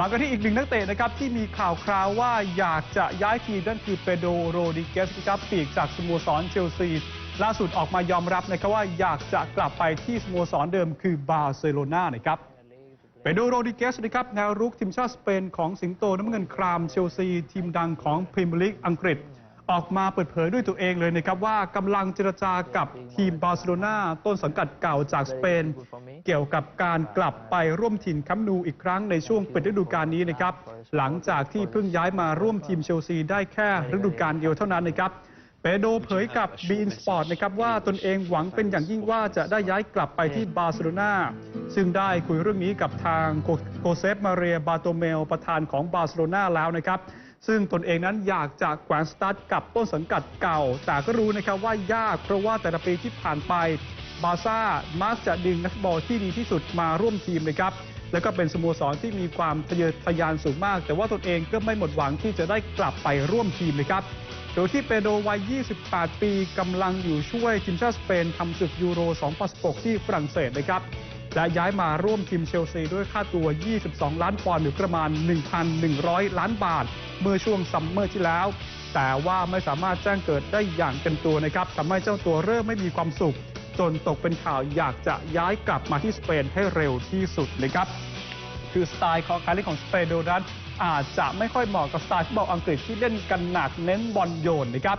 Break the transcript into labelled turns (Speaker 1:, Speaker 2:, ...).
Speaker 1: มากันที่อีกหนึ่งนักเตะนะครับที่มีข่าวคราวว่าอยากจะย้ายทีมนั่นคือเปโดโรดิเกสนะครับปีกจากสโมสรเชลซีล่าสุดออกมายอมรับนะครับว่าอยากจะกลับไปที่สโมสรเดิมคือบาร์เซโลนานะครับเปโดโรดิเกสนะครับแนวรุกทีมชาติสเปนของสิงโตน้ำเงินครามเชลซี ทีมดังของพรีเมียร์ลีกอังกฤษ ออกมาเปิดเผยด้วยตัวเองเลยนะครับว่ากำลังเจรจากับทีมบาร์เซโลนาต้นสังกัดเก่าจากสเปน เกี่ยวกับการกลับไปร่วมทีมคัมป์นูอีกครั้งในช่วงปิดฤดูกาลนี้นะครับ หลังจากที่เพิ่งย้ายมาร่วมทีมเชลซีได้แค่ฤดูกาลเดียวเท่านั้นนะครับเปโดเผยกับบีนสปอร์ตนะครับว่าตนเองหวังเป็นอย่างยิ่งว่าจะได้ย้ายกลับไปที่บาร์เซโลนาซึ่งได้คุยเรื่องนี้กับทางโคเซฟมาเรียบาโตเมลประธานของบาร์เซโลนาแล้วนะครับซึ่งตนเองนั้นอยากจะแขวนสตาร์ทกับต้นสังกัดเก่า แต่ก็รู้นะครับว่ายากเพราะว่าแต่ละปีที่ผ่านไป บาซ่ามักจะดึงนักฟุตบอลที่ดีที่สุดมาร่วมทีมนะครับแล้วก็เป็นสโมสรที่มีความทะเยอทะยานสูงมาก แต่ว่าตนเองก็ไม่หมดหวังที่จะได้กลับไปร่วมทีมนะครับโดยที่เปโดวัย 28 ปีกำลังอยู่ช่วยทีมชาติสเปนทำศึกยูโร 2016 ที่ฝรั่งเศสนะครับและย้ายมาร่วมทีมเชลซีด้วยค่าตัว 22 ล้านปอนด์หรือประมาณ 1,100 ล้านบาท เมื่อช่วงซัมเมอร์ที่แล้ว แต่ว่าไม่สามารถแจ้งเกิดได้อย่างเต็มตัวนะครับทำให้เจ้าตัวเริ่มไม่มีความสุข จนตกเป็นข่าวอยากจะย้ายกลับมาที่สเปนให้เร็วที่สุดนะครับ คือสไตล์ของการเล่นของสเปนโดนั้นอาจจะไม่ค่อยเหมาะกับสไตล์ฟุตบอลอังกฤษที่เล่นกันหนักเน้นบอลโยนนะครับ